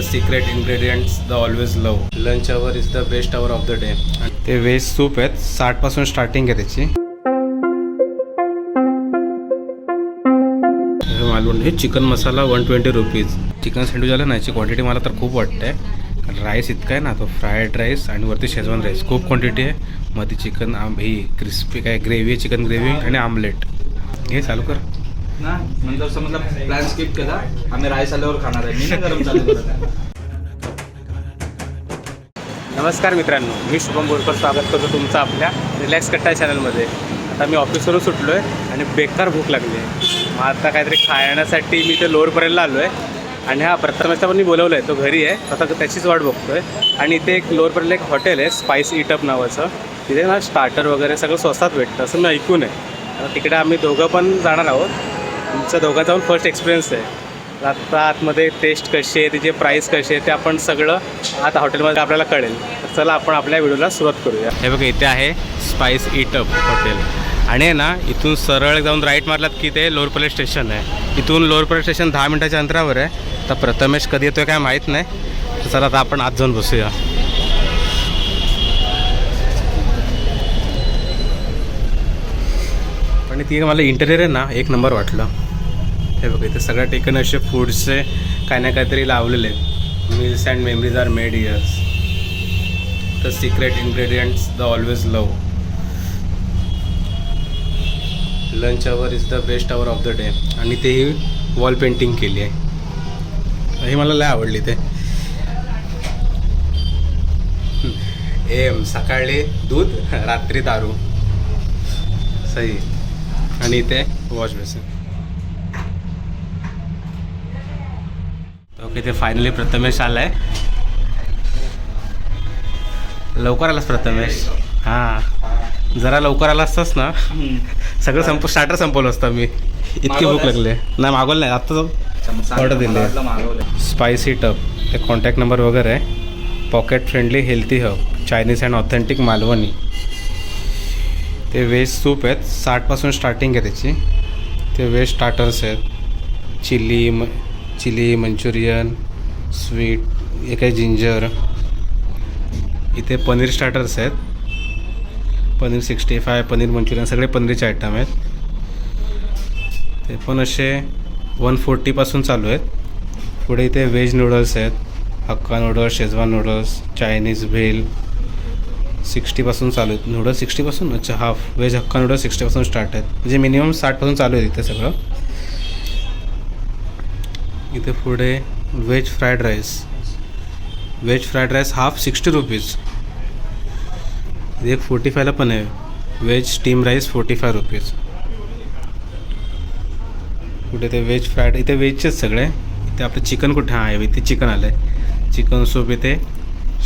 The secret ingredients the always love lunch hour is the best hour of the day ते veg soup आहेत. साठपासून starting आहे त्याची. हे मालवण हे chicken masala one twenty rupees chicken sandwich आलं ना याची क्वांटिटी मला तर खूप वाटते राईस इतका आहे ना तो फ्रायड राईस आणि वरती शेजवान राईस खूप क्वांटिटी आहे. मध्ये चिकन आम ही क्रिस्पी काय ग्रेव्ही आहे चिकन ग्रेव्ही आणि आमलेट हे चालू कर. ना? नंतर समजला प्लॅन स्किप केला. आम्ही राईस आल्यावर खाणार आहे. मी नाही गरम चालू करत. नमस्कार मित्रांनो. मी शुभम बोरकर स्वागत करतो तुमचं आपल्या रिलॅक्स कट्टा चॅनलमध्ये आता मी ऑफिसवरून सुटलो आहे आणि बेकार भूक लागली आहे. मग आता काहीतरी खाण्यासाठी मी ते लोअरपर्यंतला आलो आहे आणि हा प्रथमेशचा पण मी बोलवलं आहे तो घरी आहे. आता त्याचीच वाट बघतो आहे आणि इथे एक लोअरपर्यंत एक हॉटेल आहे स्पाइस इटअप नावाचं. तिथे ना स्टार्टर वगैरे सगळं स्वस्तात भेटतं. असं मी ऐकून आहे. आता तिकडे आम्ही दोघं पण जाणार आहोत. तुमचं दोघांचा पण फर्स्ट एक्सपिरियन्स आहे. आता आतमध्ये टेस्ट कशी आहे तिचे प्राईस कशी आहे ते आपण सगळं आता हॉटेलमध्ये आपल्याला कळेल. तर चला आपण आपल्या व्हिडिओला सुरुवात करूया. हे बघा इथे आहे स्पाइस इटअप हॉटेल आणि आहे ना इथून सरळ जाऊन राईट मारलात की ते लोअर पोलीस स्टेशन आहे. इथून लोअर पोलीस स्टेशन दहा मिनटाच्या अंतरावर आहे. तर प्रथमेश कधी येतोय काय माहीत नाही. तर चला आता आपण आत जाऊन बसूया. पण ती मला इंटेरियर आहे ना एक नंबर वाटलं. हे बघा इथे सगळ्या ठिकाणी असे फूडचे काही ना काहीतरी लावलेले आहेत. And memories are made years the secret ingredients the always love lunch hour is the best hour of the day आणि तेही वॉल पेंटिंग केली आहे. हे मला लय आवडली ते. एम सकाळी दूध रात्री दारू. सही. आणि इथे वॉश बेसिन ओके ते फायनली प्रथमेश आलाय. लवकर आलास प्रथमेश. हां. जरा लवकर आला असतास ना. सगळं संप स्टार्टर संपवलं असतं मी. इतकी भूक? लागली नाही मागवलं नाही. आता Order दिली स्पायसी टप. ते कॉन्टॅक्ट नंबर वगैरे. आहे pocket friendly healthy hub Chinese and authentic Malvani. ते व्हेज सूप आहेत. साठपासून स्टार्टिंग आहे त्याची. ते व्हेज स्टार्टर्स आहेत. चिली चिली मंचुरियन स्वीट एक आहे जिंजर. इथे पनीर स्टार्टर्स आहेत. Paneer sixty five paneer Manchurian सगळे पनीरचे आयटम आहेत. ते पण असे वन फोर्टीपासून चालू आहेत. पुढे इथे व्हेज नूडल्स आहेत. Hakka noodles Schezwan noodles Chinese bhel सिक्स्टीपासून चालू आहेत. नूडल्स सिक्स्टीपासून अच्छा हाफ व्हेज हक्का नूडल्स सिक्स्टीपासून स्टार्ट आहेत. म्हणजे मिनिमम साठपासून चालू आहेत इथे सगळं. इथे पुढे veg fried rice. Veg fried rice half sixty rupees. इथे एक फोर्टी फायला पण आहे. Veg steam rice forty five rupees. कुठे ते व्हेज फ्राईड इथे व्हेजचेच सगळे. इथे आपलं चिकन कुठे हां आहे? इथे चिकन आलं आहे चिकन सूप इथे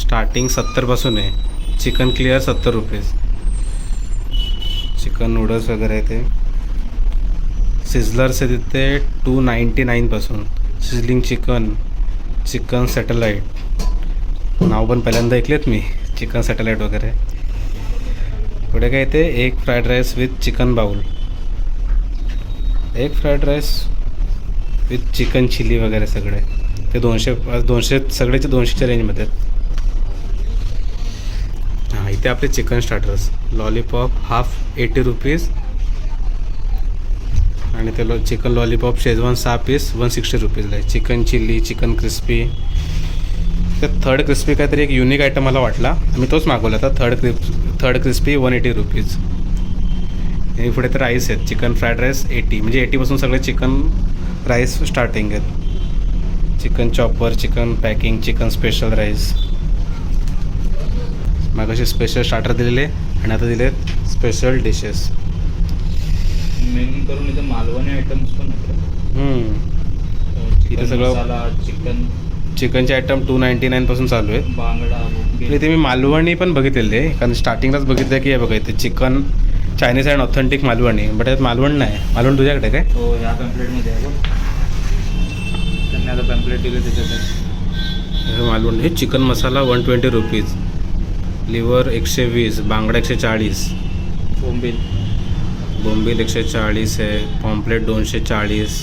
स्टार्टिंग सत्तरपासून आहे. चिकन क्लिअर सत्तर रुपीज. चिकन नूडल्स वगैरे आहे ते सिझलर्स आहे तिथे टू नाईंटी नाईनपासून सिझलिंग चिकन चिकन सॅटेलाईट नाव पण पहिल्यांदा ऐकलेत मी चिकन सॅटेलाईट वगैरे. पुढे काय ते एक fried rice with chicken bowl एक fried rice with chicken chilli वगैरे सगळे. ते दोनशे दोनशे सगळेचे दोनशेच्या रेंजमध्ये आहेत. हां इथे आपले chicken starters lollipop half eighty rupees आणि ते लो चिकन लॉलीपॉप शेजवान सहा पीस वन सिक्स्टी रुपीजला आहे. चिकन चिल्ली चिकन क्रिस्पी ते थर्ड क्रिस्पी काहीतरी एक युनिक आयटम मला वाटला. मी तोच मागवला होता. Third crisp third crispy one eighty rupees आणि पुढे तर राईस आहेत. चिकन फ्राईड राईस एटी म्हणजे एटीपासून सगळे चिकन राईस स्टार्टिंग आहेत. Chicken chopper chicken packing chicken special rice मग असे स्पेशल स्टार्टर दिलेले आणि आता दिले स्पेशल डिशेस मेन करून इथे मालवणी आयटम्स पण इथे सगळं- चिकन चिकनचे आयटम टू नाईंटी नाईनपासून चालू आहेत. बांगडा. इथे मी मालवणी पण बघितलेले कारण स्टार्टिंगलाच बघितलं की हे बघा इथे chicken Chinese and authentic Malvani. But यात मालवण नाही. मालवण तुझ्याकडे काय? हो ह्या पॅम्पलेटमध्ये आहे बघ. त्यांनी आता पॅम्पलेट दिले त्याच्यात मालवण हे chicken masala one twenty rupees liver एकशे वीस बांगडा एकशे चाळीस. बोंबील बोंबील एकशे चाळीस आहे पॉम्पलेट दोनशे चाळीस.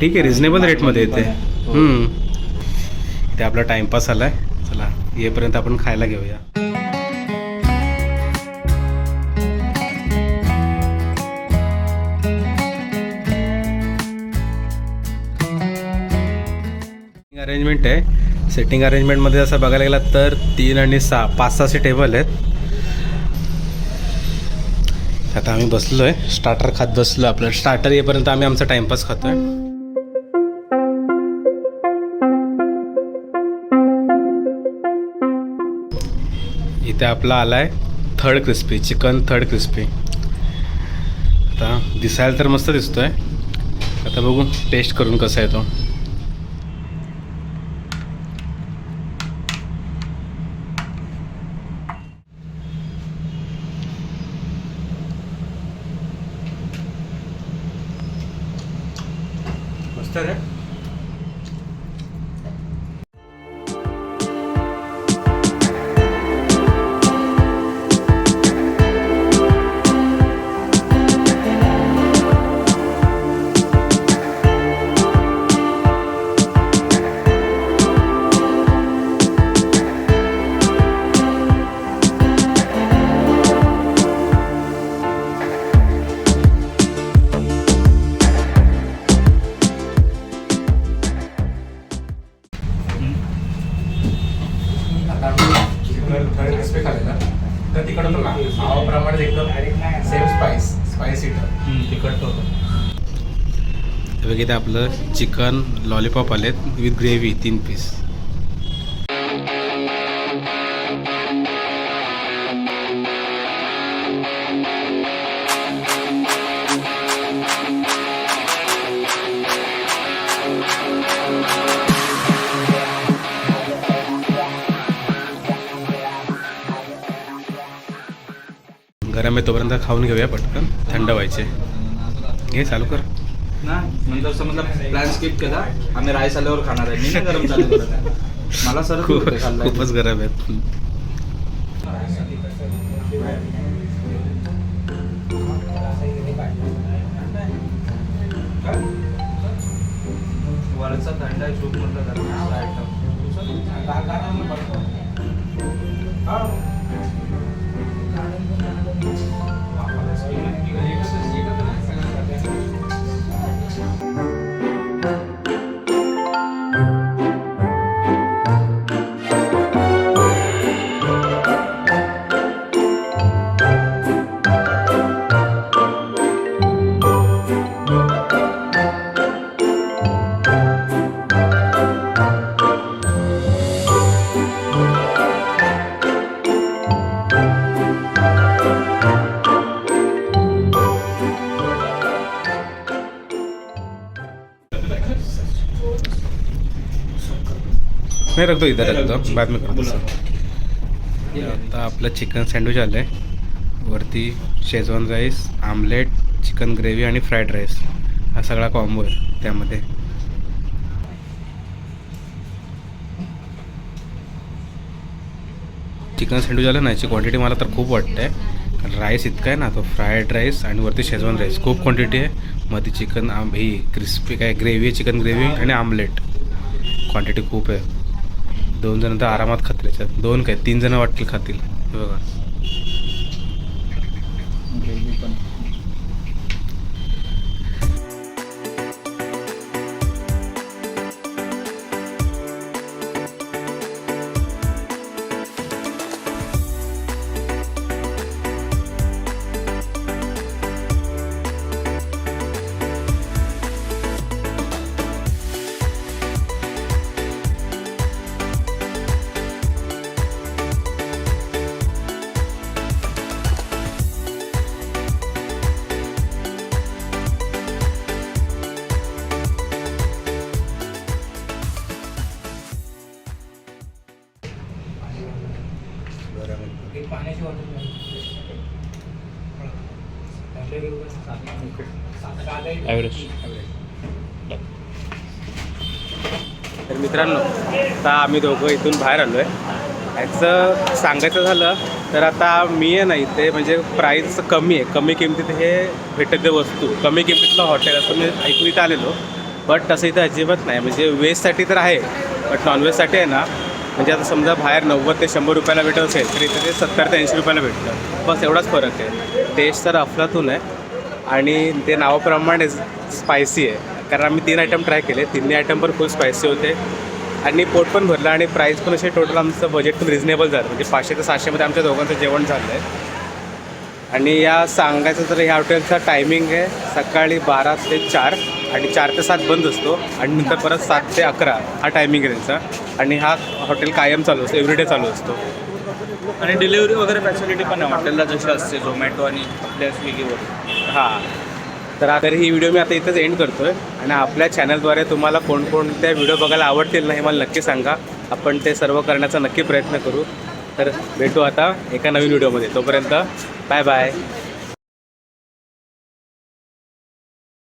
ठीक आहे रिझनेबल रेटमध्ये येते. हो. हम्म. ते आपला टाइमपास आला आहे चला येईपर्यंत आपण खायला घेऊया. अरेंजमेंट आहे. सिटिंग अरेंजमेंटमध्ये असं बघायला गेला तर तीन आणि सहा पाच सहाशे टेबल आहेत. आता आम्ही बसलो आहे स्टार्टर खात बसलो आपलं. स्टार्टर येईपर्यंत आम्ही आमचा टाइमपास खातो आहे इथे आपला आलाय third crispy chicken third crispy आता दिसायला तर मस्त दिसतोय. आता बघू टेस्ट करून कसा आहे तो मस्त तिखट होतं ना? नावाप्रमाणे एकदम सेम स्पाइस स्पायसी तिखट होतं. बघ इथे आपलं चिकन लॉलीपॉप आलेत विथ ग्रेव्ही तीन पीस गरम आहे तोपर्यंत खाऊन घेऊया पटकन. थंड व्हायचे. घे चालू कर. ना नंतर समजा प्लॅन स्किप केला आम्ही राईस आल्यावर खाणार आहे. मी नाही गरम चालू करत आहे. मला सर खूप खूपच गरम आहेत वरचा थंड आहे सूप म्हटलं नाही रखतो इथं रखतो बाद में करतो आता आपलं चिकन सँडविच आलं आहे वरती Schezwan rice omelette chicken gravy आणि फ्राईड राईस. हा सगळा कॉम्बो आहे त्यामध्ये. चिकन सँडविच आलं ना याची क्वांटिटी मला तर खूप वाटते कारण राईस इतका आहे ना तो फ्राईड राईस आणि वरती शेजवान राईस खूप क्वांटिटी आहे. मध्ये चिकन आम ही क्रिस्पी काय ग्रेव्ही चिकन ग्रेव्ही आणि आमलेट क्वांटिटी खूप आहे. दोन जण तर आरामात खातील याच्यात. दोन काय तीन जण वाटतील खातील. बघा. तर मित्रांनो आता आम्ही दोघं इथून बाहेर आलो आहे ह्याचं सांगायचं झालं तर आता मी आहे ना इथे म्हणजे प्राईस कमी आहे. कमी किमतीत हे भेटत ते वस्तू. कमी किमतीतलं हॉटेल असं मी ऐकून इथं आलेलो. बट तसं इथं अजिबात नाही. म्हणजे वेस्टसाठी तर आहे बट नॉनव्हेजसाठी आहे ना म्हणजे आता समजा बाहेर नव्वद ते शंभर रुपयाला भेटत असेल तर इथे ते सत्तर ते ऐंशी रुपयाला भेटतं. बस एवढाच फरक आहे. टेस्ट तर अफलातून आहे. आणि ते नावाप्रमाणे स्पायसी आहे. कारण आम्ही तीन आयटम ट्राय केले. तिन्ही आयटम पण फुल स्पायसी होते. आणि पोट पण भरलं आणि प्राईस पण असे टोटल आमचं बजेट पण रिजनेबल झालं. म्हणजे पाचशे ते सहाशेमध्ये आमच्या दोघांचं जेवण झालं आहे आणि या सांगायचं तर ह्या हॉटेलचा टायमिंग आहे सकाळी बारा ते चार. आणि चार ते सात बंद असतो आणि नंतर परत सात ते अकरा हा टायमिंग आहे त्यांचा. आणि हा हॉटेल कायम चालू असतो एव्हरीडे चालू असतो. आणि डिलिव्हरी वगैरे फॅसिलिटी पण आहे. हॉटेलला जशी असते झोमॅटो आणि आपल्या स्विगीवर हां. तर आता ही व्हिडिओ मी आता इथंच एंड करतो आहे आणि आपल्या चॅनलद्वारे तुम्हाला कोणकोणत्या व्हिडिओ बघायला आवडतील ना हे मला नक्की सांगा. आपण ते सर्व करण्याचा नक्की प्रयत्न करू. तर भेटू आता एका नवीन व्हिडिओमध्ये तोपर्यंत बाय बाय